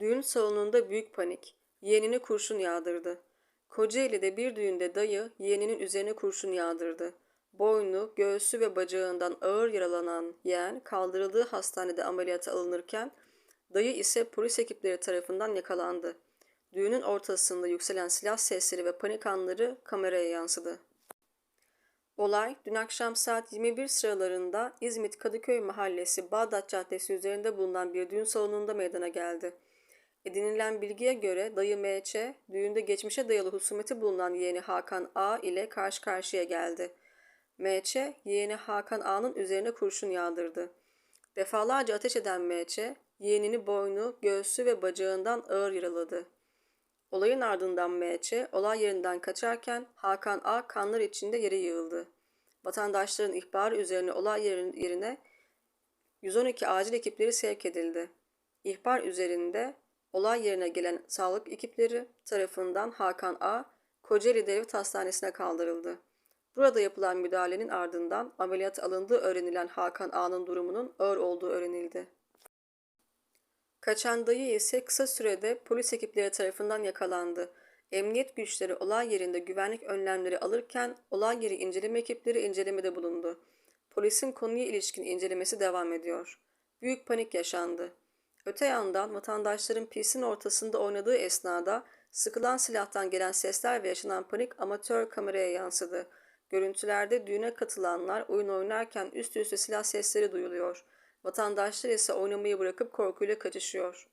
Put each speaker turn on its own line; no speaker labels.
Düğün salonunda büyük panik. Yeğenine kurşun yağdırdı. Kocaeli'de bir düğünde dayı yeğeninin üzerine kurşun yağdırdı. Boynu, göğsü ve bacağından ağır yaralanan yeğen kaldırıldığı hastanede ameliyata alınırken dayı ise polis ekipleri tarafından yakalandı. Düğünün ortasında yükselen silah sesleri ve panik anları kameraya yansıdı. Olay dün akşam saat 21 sıralarında İzmit Kadıköy Mahallesi Bağdat Caddesi üzerinde bulunan bir düğün salonunda meydana geldi. Edinilen bilgiye göre dayı M.Ç. düğünde geçmişe dayalı husumeti bulunan yeğeni Hakan A ile karşı karşıya geldi. M.Ç. yeğeni Hakan A'nın üzerine kurşun yağdırdı. Defalarca ateş eden M.Ç. yeğenini boynu, göğsü ve bacağından ağır yaraladı. Olayın ardından M.Ç. olay yerinden kaçarken Hakan A kanlar içinde yere yığıldı. Vatandaşların ihbarı üzerine olay yerin- yerine 112 acil ekipleri sevk edildi. İhbar üzerinde olay yerine gelen sağlık ekipleri tarafından Hakan A. Kocaeli Devlet Hastanesi'ne kaldırıldı. Burada yapılan müdahalenin ardından ameliyat alındığı öğrenilen Hakan A'nın durumunun ağır olduğu öğrenildi. Kaçan dayı ise kısa sürede polis ekipleri tarafından yakalandı. Emniyet güçleri olay yerinde güvenlik önlemleri alırken olay yeri inceleme ekipleri incelemede bulundu. Polisin konuya ilişkin incelemesi devam ediyor. Büyük panik yaşandı. Öte yandan vatandaşların pistin ortasında oynadığı esnada sıkılan silahtan gelen sesler ve yaşanan panik amatör kameraya yansıdı. Görüntülerde düğüne katılanlar oyun oynarken üst üste silah sesleri duyuluyor. Vatandaşlar ise oynamayı bırakıp korkuyla kaçışıyor.